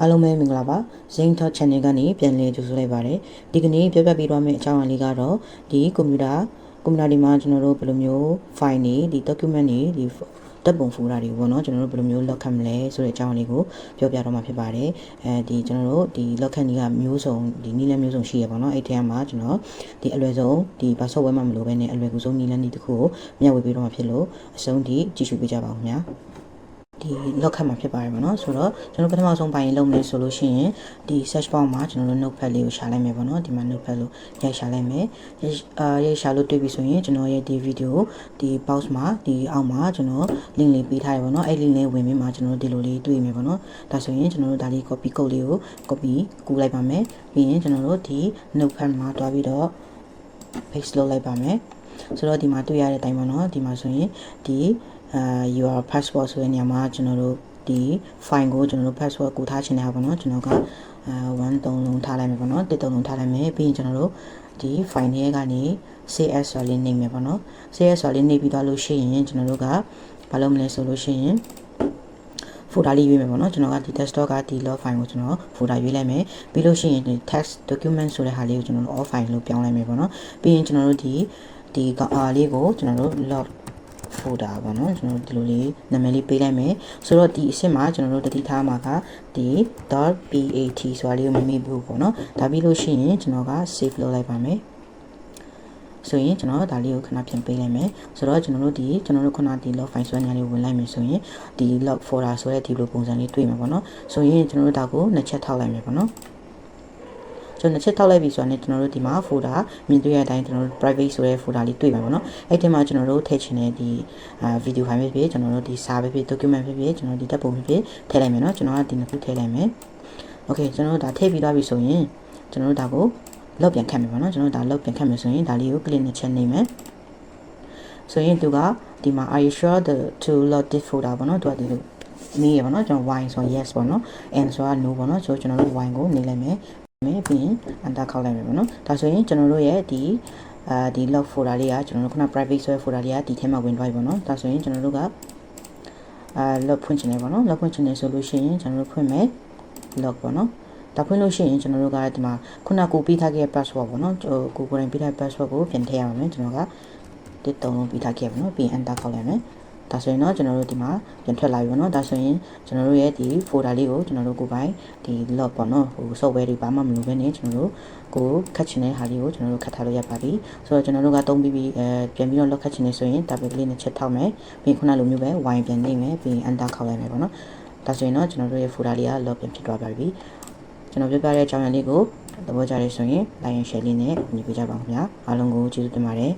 အားလုံးပဲမင်္ဂလာပါ Zing Talk Channel ကနေပြန်လည်ကြိုဆိုလိုက်ပါတယ်ဒီကနေ့ပြပြပေးသွားမယ့်အကြောင်းအရာလေးကတော့ဒီကွန်ပျူတာကွန်ပျူတာဒီမှာကျွန်တော်တို့ဘယ်လိုမျိုး file တွေဒီ document တွေဒီတပ်ပုံ folder တွေပေါ့နော်ကျွန်တော်တို့ဘယ်လိုမျိုး lock ခတ်မလဲဆိုတဲ့အကြောင်းအလေးကိုပြောပြတော့မှာဖြစ်ပါတယ်အဲဒီကျွန်တော်တို့ဒီ lock ခတ်နည်းကမျိုးစုံဒီနည်းလမ်းမျိုးစုံရှိရပါတော့အဲ့ဒီထဲမှာကျွန်တော်ဒီအလွယ်ဆုံးဒီ password ဝဲမှာမလို့ပဲねအလွယ်ကူဆုံးနည်းလမ်းဒီတစ်ခုကိုမျှဝေပေးတော့မှာဖြစ်လို့အဆုံးထိကြည့်ရှုပေးကြပါဦးခင်ဗျာ ဒီလောက်ခတ်မှာဖြစ်ပါတယ်ပေါ့နော်ဆိုတော့ကျွန်တော်ပထမဆုံးပိုင်းလုံးမယ်ဆိုလို့ရှိရင်ဒီ search box မှာကျွန်တော်တို့ notepad လေးကိုရှာလိုက်မယ်ပေါ့နော်ဒီမှာ notepad လို့ရိုက်ရှာလိုက်မယ်အာရိုက်ရှာလို့တွေ့ပြီဆိုရင်ကျွန်တော်ရဲ့ဒီ video ဒီ box မှာဒီအောက်မှာကျွန်တော် link လေးပေးထားရပါတော့အဲ့ link လေးဝင်ပြီးမှကျွန်တော်တို့ဒီလိုလေးတွေ့မယ်ပေါ့နော်ဒါဆိုရင်ကျွန်တော်တို့ဒါလေး copy code လေးကို copy ကူးလိုက်ပါမယ်ပြီးရင်ကျွန်တော်တို့ဒီ notepad မှာတွားပြီးတော့ paste လုပ်လိုက်ပါမယ်ဆိုတော့ဒီမှာတွေ့ရတဲ့အတိုင်းပေါ့နော်ဒီမှာဆိုရင်ဒီအာ your passport ဆိုတဲ့နေရာမှာကျွန်တော်တို့ဒီ file ကိုကျွန်တော်တို့ password ကိုထားချင်တာပေါ့နော်ကျွန်တော်ကအာ1 3လုံးထားလိုက်မယ်ပေါ့နော်တစ်3လုံးထားလိုက်မယ်ပြီးရင်ကျွန်တော်တို့ဒီ file တွေကနေ CS ဆိုလေးနေမယ်ပေါ့နော် CS ဆိုလေးနေပြီးတော့လို့ရှိရင်ကျွန်တော်တို့ကဘာလုပ်မလဲဆိုလို့ရှိရင် folder လေးရွေးမယ်ပေါ့နော်ကျွန်တော်ကဒီ desktop ကဒီ log file ကိုကျွန်တော် folder ရွေးလိုက်မယ်ပြီးလို့ရှိရင်ဒီ text document ဆိုတဲ့ဟာလေးကိုကျွန်တော်တို့ off file လို့ပြောင်းလိုက်မယ်ပေါ့နော်ပြီးရင်ကျွန်တော်တို့ဒီဒီကအားလေးကိုကျွန်တော်တို့ log folder ပေါ့နော်ကျွန်တော်တို့ဒီလိုလေးနာမည်လေးပေးလိုက်မယ်ဆိုတော့ဒီအစ်စ်မှာကျွန်တော်တို့တတိထားမှာကဒီ .pat ဆိုတာလေးကိုမမေ့ဘူးပေါ့နော်ဒါပြီးလို့ရှိရင်ကျွန်တော်က save လုပ်လိုက်ပါမယ်ဆိုရင်ကျွန်တော်ဒါလေးကိုခဏပြန်ပေးလိုက်မယ်ဆိုတော့ကျွန်တော်တို့ဒီကျွန်တော်တို့ခုနဒီ log file ဆိုတဲ့နေရာလေးဝင်လိုက်မယ်ဆိုရင်ဒီ log folder ဆိုတဲ့ဒီလိုပုံစံလေးတွေ့မှာပေါ့နော်ဆိုရင်ကျွန်တော်တို့ဒါကိုနှစ်ချက်ထောက်လိုက်မယ်ပေါ့နော် ကျွန်တော်နှစ်ချက်ထောက်လိုက်ပြီဆိုတော့ねကျွန်တော်တို့ဒီမှာ folder မြင်တွေ့ရတဲ့အတိုင်းကျွန်တော်တို့ private ဆိုတဲ့ folder လေးတွေ့မှာပေါ့နော်အဲ့ဒီမှာကျွန်တော်တို့ထည့်ချင်တဲ့ဒီအာ video file ပဲဖြစ်ကျွန်တော်တို့ဒီစာပဲဖြစ် document ပဲဖြစ်ကျွန်တော်ဒီတပ်ပုံပဲဖြစ်ထည့်လိုက်မယ်နော်ကျွန်တော်ကဒီနှစ်ခုထည့်လိုက်မယ် okay ကျွန်တော်တို့ဒါထည့်ပြီးသွားပြီဆိုရင်ကျွန်တော်တို့ဒါကိုလောက်ပြန်ခတ်မယ်ပေါ့နော်ကျွန်တော်တို့ဒါလောက်ပြန်ခတ်မယ်ဆိုရင်ဒါလေးကို click နဲ့ချက်နေမယ်ဆိုရင်သူကဒီမှာ are you sure the to load this folder ပေါ့နော်သူကဒီလိုနေရပါတော့ကျွန်တော် y ဆို yes ပေါ့နော် and ဆိုတာ no ပေါ့နော်ဆိုတော့ကျွန်တော်တို့ y ကိုနေလိုက်မယ် မယ်ပြီးရင် enter ခောက်လိုက်မယ်ပေါ့နော်ဒါဆိုရင်ကျွန်တော်တို့ရဲ့ဒီအာဒီ log folder လေးကကျွန်တော်တို့ခုန private ဆိုတဲ့ folder လေးကဒီထဲမှာဝင်သွားပြီပေါ့နော်ဒါဆိုရင်ကျွန်တော်တို့ကအာ log ဖွင့်ချင်တယ်ပေါ့နော် log ဖွင့်ချင်တယ်ဆိုလို့ရှိရင်ကျွန်တော်တို့ဖွင့်မယ် log ပေါ့နော်ဒါဖွင့်လို့ရှိရင်ကျွန်တော်တို့ကဒီမှာခုနကိုပြီးထားခဲ့တဲ့ password ပေါ့နော်ကိုကိုယ်တိုင်ပြီးထားတဲ့ password ကိုပြန်ထည့်ရအောင်မယ်ကျွန်တော်ကတစ်တုံးလုံးပြီးထားခဲ့ပါနော်ပြီး enter ခောက်လိုက်မယ် ဒါဆိုရင်တော့ကျွန်တော်တို့ဒီမှာပြန်ထွက်လာပြီပေါ့နော်ဒါဆိုရင်ကျွန်တော်တို့ရဲ့ဒီ folder လေးကိုကျွန်တော်တို့ကိုယ်ပိုင်ဒီ log ပေါ့နော်ဟို software တွေဘာမှမလိုဘဲနဲ့ကျွန်တော်တို့ကိုခတ်ချင်တဲ့ဟာလေးကိုကျွန်တော်တို့ခတ်ထားလို့ရပါပြီဆိုတော့ကျွန်တော်တို့ကတုံးပြီးပြီးအဲပြန်ပြီးတော့ log ခတ်ချင်နေဆိုရင် tab လေးနဲ့ချက်ထောက်မယ်ပြီးခုနလိုမျိုးပဲ y ပြန်နေမယ်ပြီး enter ခောက်လိုက်မယ်ပေါ့နော်ဒါဆိုရင်တော့ကျွန်တော်တို့ရဲ့ folder လေးက log ပြန်ဖြစ်သွားပါပြီကျွန်တော်ပြပြတဲ့အကြောင်းအရာလေးကိုသဘောကျရဆိုရင် like and share လေးနဲ့ညီပေးကြပါဦးခင်ဗျာအားလုံးကိုကျေးဇူးတင်ပါတယ်